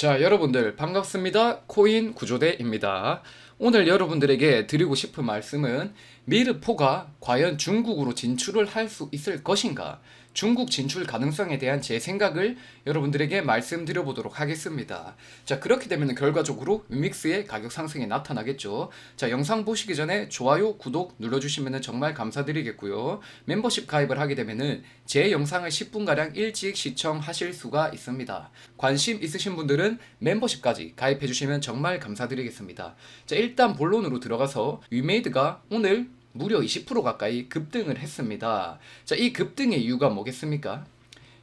자, 여러분들 반갑습니다. 코인 구조대입니다. 오늘 여러분들에게 드리고 싶은 말씀은 미르포가 과연 중국으로 진출을 할 수 있을 것인가? 중국 진출 가능성에 대한 제 생각을 여러분들에게 말씀드려 보도록 하겠습니다. 자, 그렇게 되면 결과적으로 위믹스의 가격 상승이 나타나겠죠. 자, 영상 보시기 전에 좋아요, 구독 눌러 주시면 정말 감사드리겠고요. 멤버십 가입을 하게 되면은 제 영상을 10분 가량 일찍 시청하실 수가 있습니다. 관심 있으신 분들은 멤버십까지 가입해 주시면 정말 감사드리겠습니다. 자, 일단 본론으로 들어가서 위메이드가 오늘 무려 20% 가까이 급등을 했습니다. 자, 이 급등의 이유가 뭐겠습니까?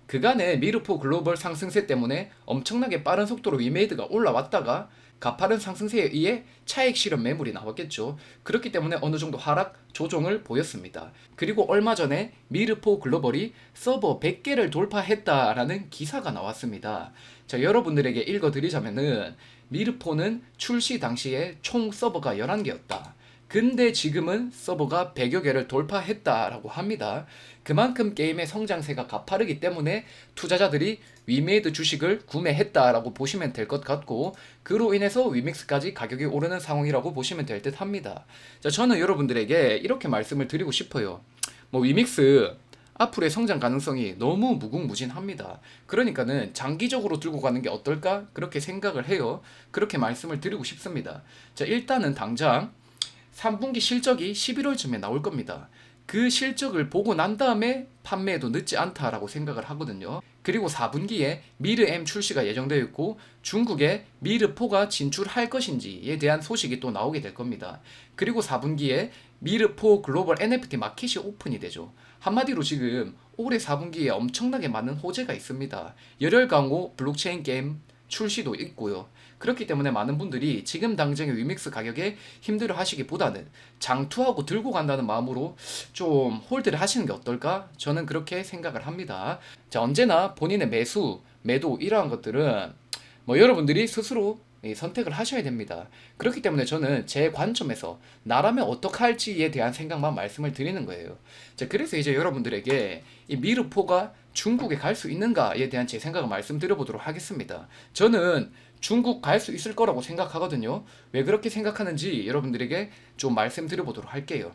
그간의 미르포 글로벌 상승세 때문에 엄청나게 빠른 속도로 위메이드가 올라왔다가 가파른 상승세에 의해 차익 실현 매물이 나왔겠죠. 그렇기 때문에 어느 정도 하락 조정을 보였습니다. 그리고 얼마 전에 미르포 글로벌이 서버 100개를 돌파했다라는 기사가 나왔습니다. 자, 여러분들에게 읽어드리자면은 미르포는 출시 당시에 총 서버가 11개였다. 근데 지금은 서버가 100여 개를 돌파했다라고 합니다. 그만큼 게임의 성장세가 가파르기 때문에 투자자들이 위메이드 주식을 구매했다라고 보시면 될 것 같고 그로 인해서 위믹스까지 가격이 오르는 상황이라고 보시면 될 듯 합니다. 자, 저는 여러분들에게 이렇게 말씀을 드리고 싶어요. 뭐 위믹스 앞으로의 성장 가능성이 너무 무궁무진합니다. 그러니까는 장기적으로 들고 가는 게 어떨까? 그렇게 생각을 해요. 그렇게 말씀을 드리고 싶습니다. 자, 일단은 당장 3분기 실적이 11월쯤에 나올 겁니다. 그 실적을 보고 난 다음에 판매에도 늦지 않다라고 생각을 하거든요. 그리고 4분기에 미르 M 출시가 예정되어 있고 중국에 미르 4가 진출할 것인지에 대한 소식이 또 나오게 될 겁니다. 그리고 4분기에 미르 4 글로벌 NFT 마켓이 오픈이 되죠. 한마디로 지금 올해 4분기에 엄청나게 많은 호재가 있습니다. 열혈 강호 블록체인 게임 출시도 있고요. 그렇기 때문에 많은 분들이 지금 당장의 위믹스 가격에 힘들어 하시기보다는 장투하고 들고 간다는 마음으로 좀 홀드를 하시는 게 어떨까? 저는 그렇게 생각을 합니다. 자, 언제나 본인의 매수, 매도 이러한 것들은 뭐 여러분들이 스스로 선택을 하셔야 됩니다. 그렇기 때문에 저는 제 관점에서 나라면 어떻게 할지에 대한 생각만 말씀을 드리는 거예요. 자, 그래서 이제 여러분들에게 이 미르포가 중국에 갈 수 있는가에 대한 제 생각을 말씀드려 보도록 하겠습니다. 저는 중국 갈 수 있을 거라고 생각하거든요. 왜 그렇게 생각하는지 여러분들에게 좀 말씀드려 보도록 할게요.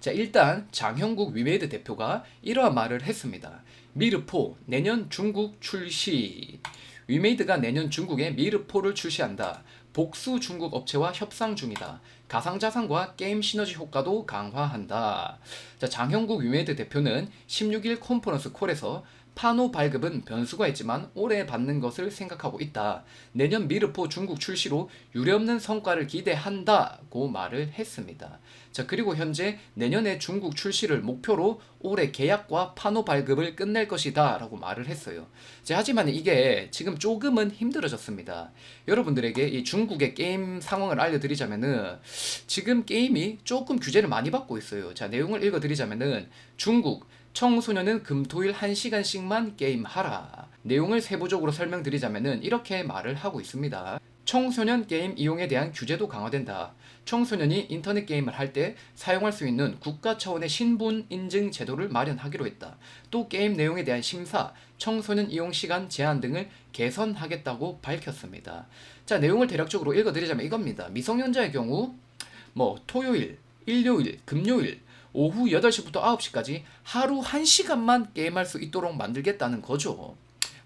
자, 일단 장형국 위메이드 대표가 이러한 말을 했습니다. 미르포 내년 중국 출시. 위메이드가 내년 중국에 미르포를 출시한다. 복수 중국 업체와 협상 중이다. 가상자산과 게임 시너지 효과도 강화한다. 자, 장형국 위메이드 대표는 16일 컨퍼런스 콜에서 파노 발급은 변수가 있지만 올해 받는 것을 생각하고 있다. 내년 미르포 중국 출시로 유례없는 성과를 기대한다고 말을 했습니다. 자, 그리고 현재 내년에 중국 출시를 목표로 올해 계약과 파노 발급을 끝낼 것이다 라고 말을 했어요. 자, 하지만 이게 지금 조금은 힘들어졌습니다. 여러분들에게 이 중국의 게임 상황을 알려드리자면은 지금 게임이 조금 규제를 많이 받고 있어요. 자, 내용을 읽어드리자면은 중국 청소년은 금토일 1시간씩만 게임하라. 내용을 세부적으로 설명드리자면은 이렇게 말을 하고 있습니다. 청소년 게임 이용에 대한 규제도 강화된다. 청소년이 인터넷 게임을 할 때 사용할 수 있는 국가 차원의 신분 인증 제도를 마련하기로 했다. 또 게임 내용에 대한 심사, 청소년 이용 시간 제한 등을 개선하겠다고 밝혔습니다. 자, 내용을 대략적으로 읽어드리자면 이겁니다. 미성년자의 경우 뭐 토요일, 일요일, 금요일 오후 8시부터 9시까지 하루 1시간만 게임할 수 있도록 만들겠다는 거죠.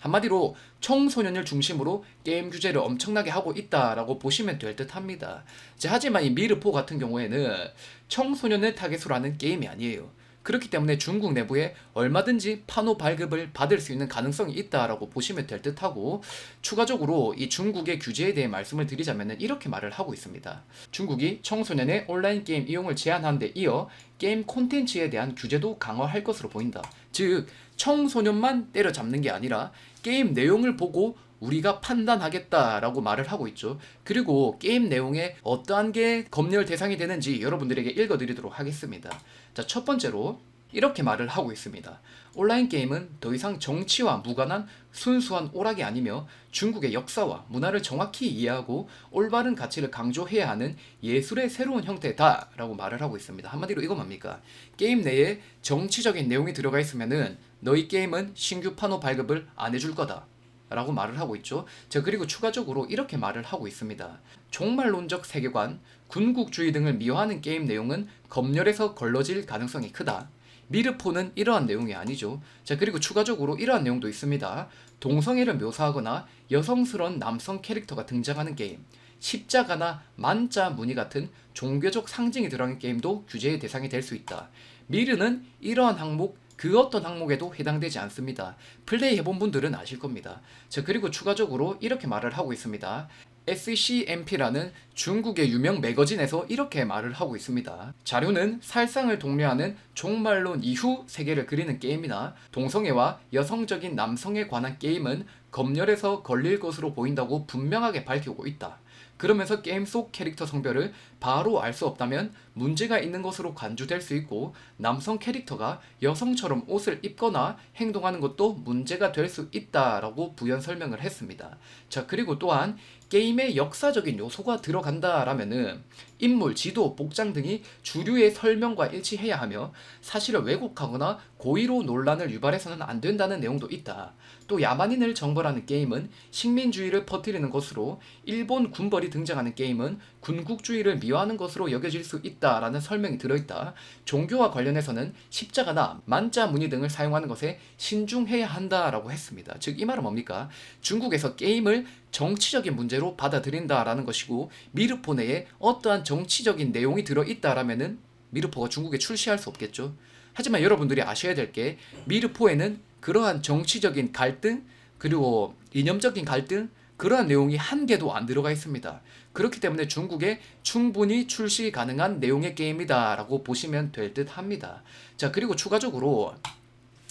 한마디로 청소년을 중심으로 게임 규제를 엄청나게 하고 있다라고 보시면 될 듯 합니다. 하지만 이 미르포 같은 경우에는 청소년을 타겟으로 하는 게임이 아니에요. 그렇기 때문에 중국 내부에 얼마든지 판호 발급을 받을 수 있는 가능성이 있다라고 보시면 될 듯하고 추가적으로 이 중국의 규제에 대해 말씀을 드리자면 이렇게 말을 하고 있습니다. 중국이 청소년의 온라인 게임 이용을 제한한 데 이어 게임 콘텐츠에 대한 규제도 강화할 것으로 보인다. 즉 청소년만 때려잡는 게 아니라 게임 내용을 보고 우리가 판단하겠다라고 말을 하고 있죠. 그리고 게임 내용에 어떠한 게 검열 대상이 되는지 여러분들에게 읽어드리도록 하겠습니다. 자, 첫 번째로 이렇게 말을 하고 있습니다. 온라인 게임은 더 이상 정치와 무관한 순수한 오락이 아니며 중국의 역사와 문화를 정확히 이해하고 올바른 가치를 강조해야 하는 예술의 새로운 형태다 라고 말을 하고 있습니다. 한마디로 이거 뭡니까? 게임 내에 정치적인 내용이 들어가 있으면은 너희 게임은 신규 판호 발급을 안 해줄 거다. 라고 말을 하고 있죠. 자, 그리고 추가적으로 이렇게 말을 하고 있습니다. 종말론적 세계관, 군국주의 등을 미화하는 게임 내용은 검열에서 걸러질 가능성이 크다. 미르포는 이러한 내용이 아니죠. 자, 그리고 추가적으로 이러한 내용도 있습니다. 동성애를 묘사하거나 여성스러운 남성 캐릭터가 등장하는 게임, 십자가나 만자 무늬 같은 종교적 상징이 들어가는 게임도 규제의 대상이 될 수 있다. 미르는 이러한 항목 그 어떤 항목에도 해당되지 않습니다. 플레이 해본 분들은 아실 겁니다. 자, 그리고 추가적으로 이렇게 말을 하고 있습니다. SCMP라는 중국의 유명 매거진에서 이렇게 말을 하고 있습니다. 자료는 살상을 독려하는 종말론 이후 세계를 그리는 게임이나 동성애와 여성적인 남성에 관한 게임은 검열에서 걸릴 것으로 보인다고 분명하게 밝히고 있다. 그러면서 게임 속 캐릭터 성별을 바로 알 수 없다면 문제가 있는 것으로 간주될 수 있고 남성 캐릭터가 여성처럼 옷을 입거나 행동하는 것도 문제가 될 수 있다라고 부연 설명을 했습니다. 자, 그리고 또한 게임에 역사적인 요소가 들어간다라면은 인물, 지도, 복장 등이 주류의 설명과 일치해야 하며 사실을 왜곡하거나 고의로 논란을 유발해서는 안 된다는 내용도 있다. 또 야만인을 정벌하는 게임은 식민주의를 퍼뜨리는 것으로 일본 군벌이 등장하는 게임은 군국주의를 미화하는 것으로 여겨질 수 있다라는 설명이 들어있다. 종교와 관련해서는 십자가나 만자 무늬 등을 사용하는 것에 신중해야 한다라고 했습니다. 즉 이 말은 뭡니까? 중국에서 게임을 정치적인 문제로 받아들인다라는 것이고 미르포 내에 어떠한 정치적인 내용이 들어있다라면은 미르포가 중국에 출시할 수 없겠죠. 하지만 여러분들이 아셔야 될 게 미르포에는 그러한 정치적인 갈등 그리고 이념적인 갈등 그러한 내용이 한 개도 안 들어가 있습니다. 그렇기 때문에 중국에 충분히 출시 가능한 내용의 게임이다라고 보시면 될 듯 합니다. 자, 그리고 추가적으로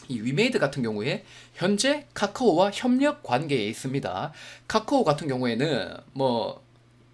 이 위메이드 같은 경우에 현재 카카오와 협력 관계에 있습니다. 카카오 같은 경우에는 뭐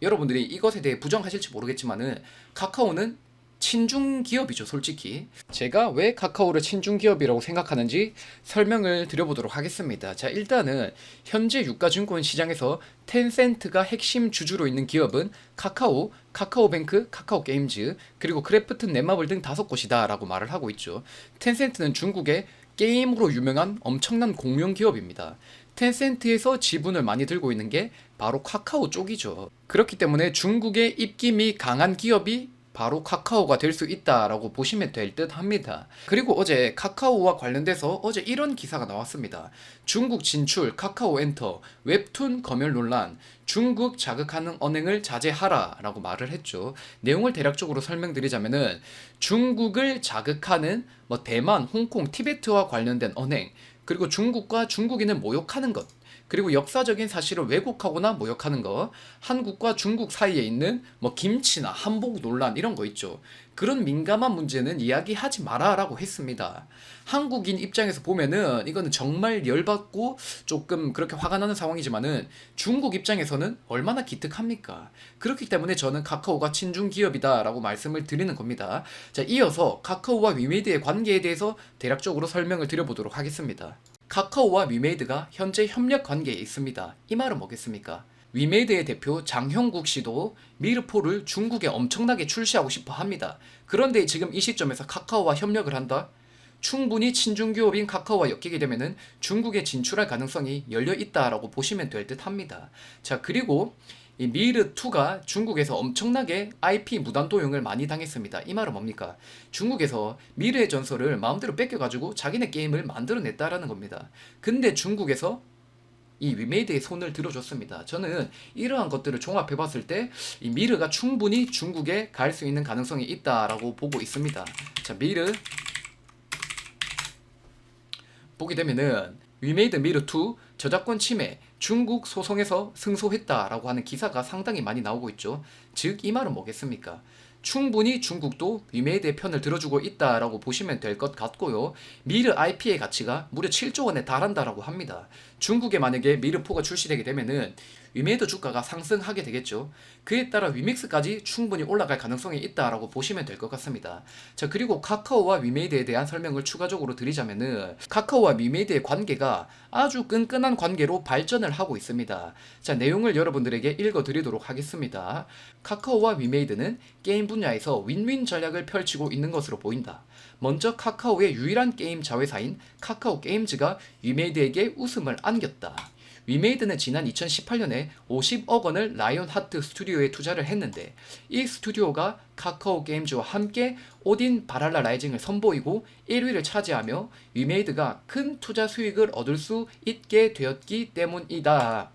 여러분들이 이것에 대해 부정하실지 모르겠지만은 카카오는 친중 기업이죠, 솔직히. 제가 왜 카카오를 친중 기업이라고 생각하는지 설명을 드려보도록 하겠습니다. 자, 일단은 현재 유가증권 시장에서 텐센트가 핵심 주주로 있는 기업은 카카오, 카카오뱅크, 카카오게임즈, 그리고 크래프튼 넷마블 등 다섯 곳이다라고 말을 하고 있죠. 텐센트는 중국의 게임으로 유명한 엄청난 공룡 기업입니다. 텐센트에서 지분을 많이 들고 있는 게 바로 카카오 쪽이죠. 그렇기 때문에 중국의 입김이 강한 기업이 바로 카카오가 될 수 있다라고 보시면 될 듯 합니다. 그리고 어제 카카오와 관련돼서 어제 이런 기사가 나왔습니다. 중국 진출 카카오 엔터 웹툰 검열 논란 중국 자극하는 언행을 자제하라라고 말을 했죠. 내용을 대략적으로 설명드리자면은 중국을 자극하는 뭐 대만, 홍콩, 티베트와 관련된 언행 그리고 중국과 중국인을 모욕하는 것 그리고 역사적인 사실을 왜곡하거나 모욕하는 거, 한국과 중국 사이에 있는 뭐 김치나 한복 논란 이런 거 있죠. 그런 민감한 문제는 이야기하지 마라라고 했습니다. 한국인 입장에서 보면은 이거는 정말 열받고 조금 그렇게 화가 나는 상황이지만은 중국 입장에서는 얼마나 기특합니까? 그렇기 때문에 저는 카카오가 친중 기업이다라고 말씀을 드리는 겁니다. 자, 이어서 카카오와 위메이드의 관계에 대해서 대략적으로 설명을 드려보도록 하겠습니다. 카카오와 위메이드가 현재 협력 관계에 있습니다. 이 말은 뭐겠습니까? 위메이드의 대표 장형국 씨도 미르포를 중국에 엄청나게 출시하고 싶어 합니다. 그런데 지금 이 시점에서 카카오와 협력을 한다? 충분히 친중 기업인 카카오와 엮이게 되면은 중국에 진출할 가능성이 열려 있다라고 보시면 될 듯 합니다. 자, 그리고 이 미르2가 중국에서 엄청나게 IP 무단 도용을 많이 당했습니다. 이 말은 뭡니까? 중국에서 미르의 전설을 마음대로 뺏겨가지고 자기네 게임을 만들어냈다라는 겁니다. 근데 중국에서 이 위메이드의 손을 들어줬습니다. 저는 이러한 것들을 종합해 봤을 때 이 미르가 충분히 중국에 갈 수 있는 가능성이 있다라고 보고 있습니다. 자, 미르 보게 되면은 위메이드 미르 2 저작권 침해 중국 소송에서 승소했다라고 하는 기사가 상당히 많이 나오고 있죠. 즉 이 말은 뭐겠습니까? 충분히 중국도 위메이드의 편을 들어주고 있다라고 보시면 될 것 같고요. 미르 IP의 가치가 무려 7조 원에 달한다라고 합니다. 중국에 만약에 미르4가 출시되게 되면은 위메이드 주가가 상승하게 되겠죠. 그에 따라 위믹스까지 충분히 올라갈 가능성이 있다라고 보시면 될 것 같습니다. 자, 그리고 카카오와 위메이드에 대한 설명을 추가적으로 드리자면은 카카오와 위메이드의 관계가 아주 끈끈한 관계로 발전을 하고 있습니다. 자, 내용을 여러분들에게 읽어 드리도록 하겠습니다. 카카오와 위메이드는 게임 분야에서 윈윈 전략을 펼치고 있는 것으로 보인다. 먼저 카카오의 유일한 게임 자회사인 카카오 게임즈가 위메이드에게 웃음을 안겼다. 위메이드는 지난 2018년에 50억 원을 라이온 하트 스튜디오에 투자를 했는데 이 스튜디오가 카카오 게임즈와 함께 오딘 바랄라 라이징을 선보이고 1위를 차지하며 위메이드가 큰 투자 수익을 얻을 수 있게 되었기 때문이다.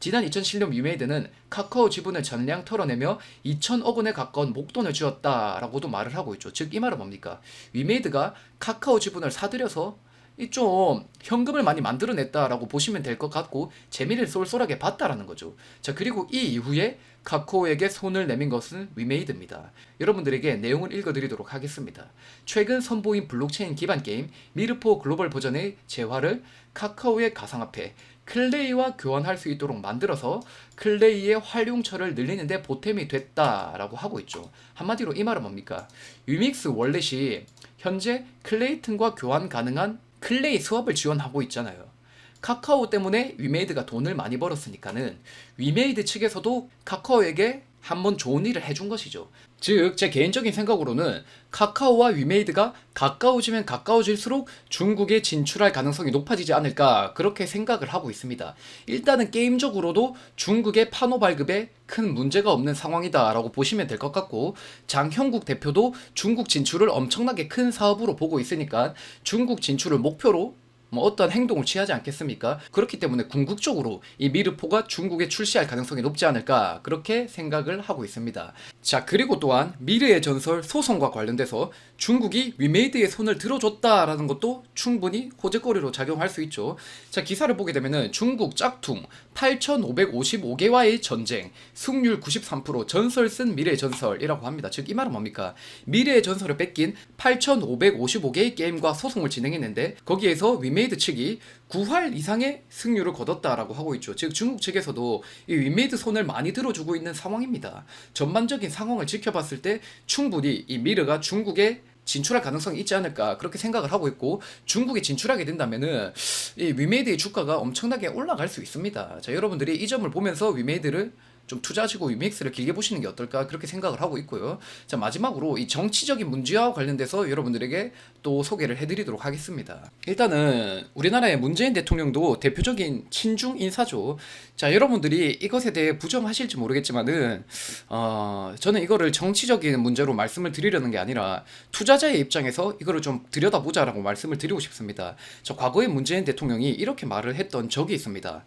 지난 2007년 위메이드는 카카오 지분을 전량 털어내며 2천억 원에 가까운 목돈을 쥐었다라고도 말을 하고 있죠. 즉 이 말은 뭡니까? 위메이드가 카카오 지분을 사들여서 이 좀 현금을 많이 만들어냈다라고 보시면 될 것 같고 재미를 쏠쏠하게 봤다라는 거죠. 자 그리고 이 이후에 카카오에게 손을 내민 것은 위메이드입니다. 여러분들에게 내용을 읽어드리도록 하겠습니다. 최근 선보인 블록체인 기반 게임 미르포 글로벌 버전의 재화를 카카오의 가상화폐 클레이와 교환할 수 있도록 만들어서 클레이의 활용처를 늘리는데 보탬이 됐다라고 하고 있죠. 한마디로 이 말은 뭡니까? 유믹스 월렛이 현재 클레이튼과 교환 가능한 클레이 수업을 지원하고 있잖아요. 카카오 때문에 위메이드가 돈을 많이 벌었으니까는 위메이드 측에서도 카카오에게 한번 좋은 일을 해준 것이죠. 즉, 제 개인적인 생각으로는 카카오와 위메이드가 가까워지면 가까워질수록 중국에 진출할 가능성이 높아지지 않을까 그렇게 생각을 하고 있습니다. 일단은 게임적으로도 중국의 판호 발급에 큰 문제가 없는 상황이다라고 보시면 될 것 같고 장형국 대표도 중국 진출을 엄청나게 큰 사업으로 보고 있으니까 중국 진출을 목표로 뭐 어떤 행동을 취하지 않겠습니까? 그렇기 때문에 궁극적으로 이 미르포가 중국에 출시할 가능성이 높지 않을까 그렇게 생각을 하고 있습니다. 자 그리고 또한 미르의 전설 소송과 관련돼서 중국이 위메이드의 손을 들어줬다라는 것도 충분히 호재거리로 작용할 수 있죠. 자 기사를 보게 되면은 중국 짝퉁 8,555개와의 전쟁 승률 93% 전설 쓴 미래의 전설이라고 합니다. 즉 이 말은 뭡니까? 미래의 전설을 뺏긴 8,555개의 게임과 소송을 진행했는데 거기에서 위메이드 측이 9활 이상의 승률을 거뒀다라고 하고 있죠. 즉 중국 측에서도 이 위메이드 손을 많이 들어주고 있는 상황입니다. 전반적인 상황을 지켜봤을 때 충분히 이 미르가 중국에 진출할 가능성이 있지 않을까 그렇게 생각을 하고 있고 중국에 진출하게 된다면은 이 위메이드의 주가가 엄청나게 올라갈 수 있습니다. 자 여러분들이 이 점을 보면서 위메이드를 좀 투자하시고 위믹스를 길게 보시는 게 어떨까 그렇게 생각을 하고 있고요. 자 마지막으로 이 정치적인 문제와 관련돼서 여러분들에게 또 소개를 해드리도록 하겠습니다. 일단은 우리나라의 문재인 대통령도 대표적인 친중 인사죠. 자 여러분들이 이것에 대해 부정하실지 모르겠지만은 어, 저는 이거를 정치적인 문제로 말씀을 드리려는 게 아니라 투자자의 입장에서 이거를 좀 들여다보자라고 말씀을 드리고 싶습니다. 저 과거에 문재인 대통령이 이렇게 말을 했던 적이 있습니다.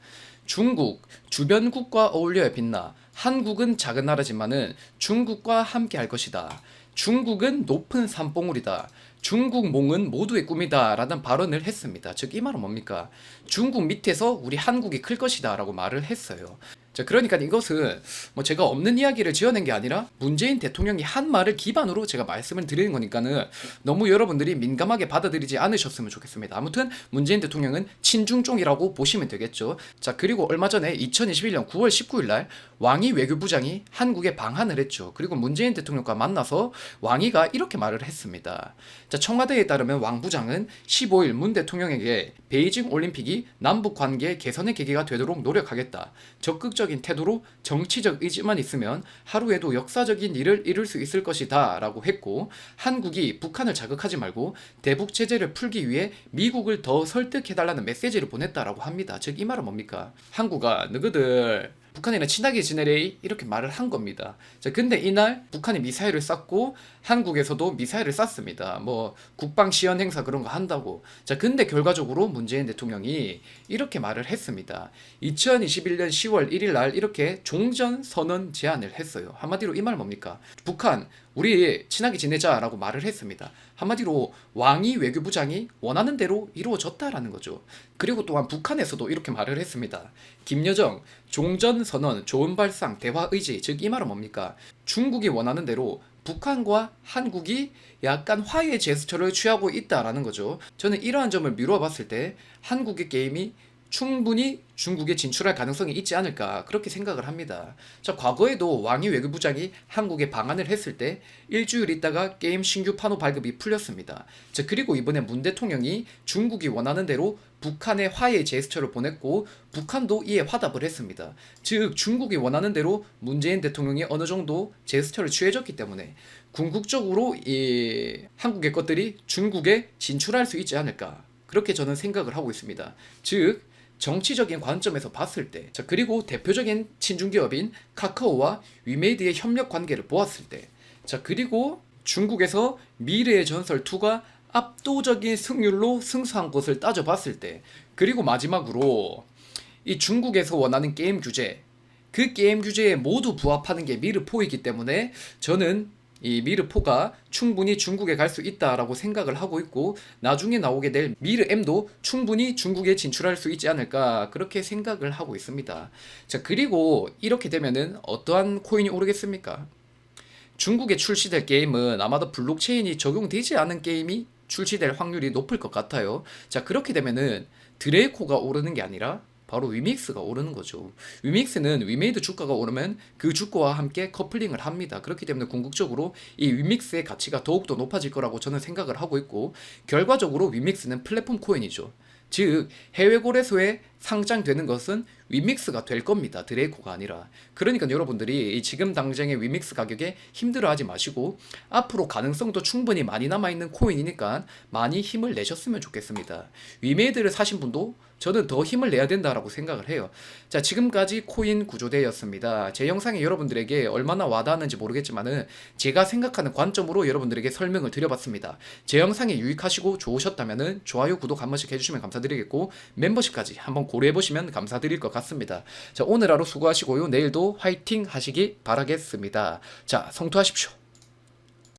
중국 주변국과 어울려야 빛나 한국은 작은 나라지만은 중국과 함께 할 것이다. 중국은 높은 산봉우리다. 중국 몽은 모두의 꿈이다. 라는 발언을 했습니다. 즉, 이 말은 뭡니까? 중국 밑에서 우리 한국이 클 것이다. 라고 말을 했어요. 자, 그러니까 이것은 뭐 제가 없는 이야기를 지어낸 게 아니라 문재인 대통령이 한 말을 기반으로 제가 말씀을 드리는 거니까는 너무 여러분들이 민감하게 받아들이지 않으셨으면 좋겠습니다. 아무튼 문재인 대통령은 친중종이라고 보시면 되겠죠. 자, 그리고 얼마 전에 2021년 9월 19일 날 왕이 외교부장이 한국에 방한을 했죠. 그리고 문재인 대통령과 만나서 왕이가 이렇게 말을 했습니다. 자, 청와대에 따르면 왕 부장은 15일 문 대통령에게 베이징 올림픽이 남북 관계 개선의 계기가 되도록 노력하겠다. 적극적 인 태도로 정치적 의지만 있으면 하루에도 역사적인 일을 이룰 수 있을 것이다. 라고 했고, 한국이 북한을 자극하지 말고 대북 제재를 풀기 위해 미국을 더 설득해달라는 메시지를 보냈다라고 합니다. 즉, 이 말은 뭡니까? 한국아, 너희들 북한이랑 친하게 지내래 이렇게 말을 한 겁니다. 자, 근데 이날 북한이 미사일을 쐈고 한국에서도 미사일을 쐈습니다. 뭐 국방 시연 행사 그런 거 한다고. 자, 근데 결과적으로 문재인 대통령이 이렇게 말을 했습니다. 2021년 10월 1일 날 이렇게 종전 선언 제안을 했어요. 한마디로 이 말 뭡니까? 북한 우리 친하게 지내자라고 말을 했습니다. 한마디로 왕이 외교부장이 원하는 대로 이루어졌다라는 거죠. 그리고 또한 북한에서도 이렇게 말을 했습니다. 김여정 종전 선언 좋은 발상 대화 의지 즉 이 말은 뭡니까? 중국이 원하는 대로 북한과 한국이 약간 화해 제스처를 취하고 있다라는 거죠. 저는 이러한 점을 미루어 봤을 때 한국의 게임이 충분히 중국에 진출할 가능성이 있지 않을까 그렇게 생각을 합니다. 자 과거에도 왕이 외교부장이 한국에 방한을 했을 때 일주일 있다가 게임 신규 판호 발급이 풀렸습니다. 자 그리고 이번에 문 대통령이 중국이 원하는 대로 북한의 화해 제스처를 보냈고 북한도 이에 화답을 했습니다. 즉 중국이 원하는 대로 문재인 대통령이 어느 정도 제스처를 취해줬기 때문에 궁극적으로 이 한국의 것들이 중국에 진출할 수 있지 않을까 그렇게 저는 생각을 하고 있습니다. 즉 정치적인 관점에서 봤을 때, 자, 그리고 대표적인 친중기업인 카카오와 위메이드의 협력 관계를 보았을 때, 자, 그리고 중국에서 미래의 전설 2가 압도적인 승률로 승수한 것을 따져봤을 때, 그리고 마지막으로 이 중국에서 원하는 게임 규제, 그 게임 규제에 모두 부합하는 게 미르포이기 때문에 저는 이 미르포가 충분히 중국에 갈 수 있다라고 생각을 하고 있고 나중에 나오게 될 미르M도 충분히 중국에 진출할 수 있지 않을까 그렇게 생각을 하고 있습니다. 자 그리고 이렇게 되면은 어떠한 코인이 오르겠습니까? 중국에 출시될 게임은 아마도 블록체인이 적용되지 않은 게임이 출시될 확률이 높을 것 같아요. 자 그렇게 되면은 드레이코가 오르는 게 아니라 바로 위믹스가 오르는 거죠. 위믹스는 위메이드 주가가 오르면 그 주가와 함께 커플링을 합니다. 그렇기 때문에 궁극적으로 이 위믹스의 가치가 더욱더 높아질 거라고 저는 생각을 하고 있고 결과적으로 위믹스는 플랫폼 코인이죠. 즉 해외 거래소에 상장되는 것은 위믹스가 될 겁니다. 드레이코가 아니라. 그러니까 여러분들이 이 지금 당장의 위믹스 가격에 힘들어하지 마시고 앞으로 가능성도 충분히 많이 남아 있는 코인이니까 많이 힘을 내셨으면 좋겠습니다. 위메이드를 사신 분도 저는 더 힘을 내야 된다라고 생각을 해요. 자, 지금까지 코인 구조대였습니다. 제 영상이 여러분들에게 얼마나 와닿았는지 모르겠지만은 제가 생각하는 관점으로 여러분들에게 설명을 드려봤습니다. 제 영상이 유익하시고 좋으셨다면은 좋아요, 구독 한 번씩 해주시면 감사드리겠고 멤버십까지 한번 고려해 보시면 감사드릴 것 같습니다. 자, 오늘 하루 수고하시고요. 내일도 화이팅 하시기 바라겠습니다. 자, 성투하십시오.